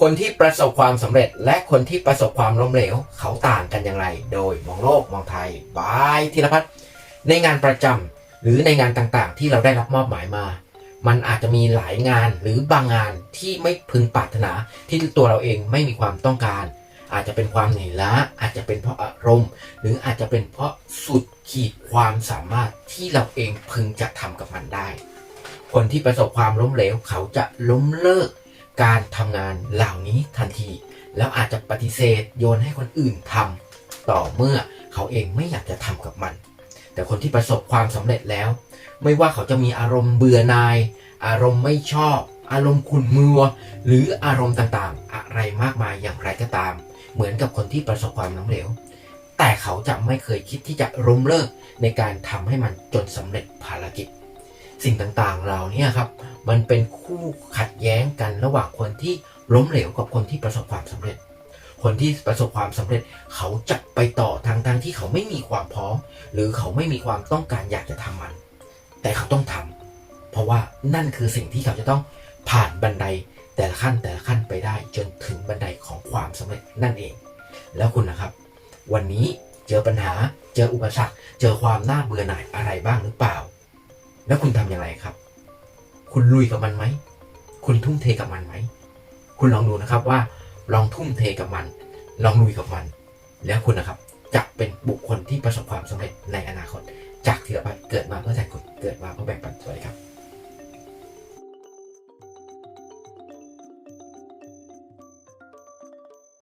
คนที่ประสบความสำเร็จและคนที่ประสบความล้มเหลว เขาต่างกันอย่างไร โดยมองโลกมองไทยบายธีรพัฒน์ในงานประจำหรือในงานต่างๆ ที่เราได้รับมอบหมายมา มันอาจจะมีหลายงานหรือบางงานที่ไม่พึงปรารถนาที่ตัวเราเองไม่มีความต้องการ อาจจะเป็นความเหนื่อยล้าอาจจะเป็นเพราะอารมณ์ หรืออาจจะเป็นเพราะสุดขีดความสามารถที่เราเองพึงจะทำกับมันได้ คนที่ประสบความล้มเหลวเขาจะล้มเลิก การทำงานเหล่านี้ทันที แล้วอาจจะปฏิเสธโยนให้คนอื่นทำต่อเมื่อเขาเองไม่อยากจะทำกับมัน แต่คนที่ประสบความสำเร็จแล้ว ไม่ว่าเขาจะมีอารมณ์เบื่อนาย อารมณ์ไม่ชอบ อารมณ์ขุ่นมัว หรืออารมณ์ต่างๆ อะไรมากมายอย่างไรก็ตาม เหมือนกับคนที่ประสบความล้มเหลวแต่เขาจะไม่เคยคิดที่จะล้มเลิกในการทำให้มันจนสำเร็จภารกิจ สิ่งต่างๆเหล่านี้ครับมันเป็นคู่ขัดแย้งกันระหว่างคนที่ล้มเหลวกับคนที่ประสบความสำเร็จ คนที่ประสบความสำเร็จเขาจะไปต่อทางทางที่เขาไม่มีความพร้อม หรือเขาไม่มีความต้องการอยากจะทำมัน แต่เขาต้องทำเพราะว่านั่นคือสิ่งที่เขาจะต้องผ่านบันไดแต่ละขั้นแต่ละขั้นไปได้จนถึงบันไดของความสำเร็จนั่นเอง แล้วคุณนะครับ วันนี้เจอปัญหาเจออุปสรรค เจอความน่าเบื่อหน่ายอะไรบ้างหรือเปล่า แล้วคุณทำอย่างไรครับ คุณลุยกับมันไหม คุณทุ่มเทกับมันไหม คุณลองดูนะครับว่า ลองทุ่มเทกับมัน ลองลุยกับมัน แล้วคุณนะครับจะเป็นบุคคลที่ประสบความสำเร็จในอนาคต จากที่เราเกิดมาเพื่อแทนคุณเกิดมาเพื่อแบ่งปันสวัสครับ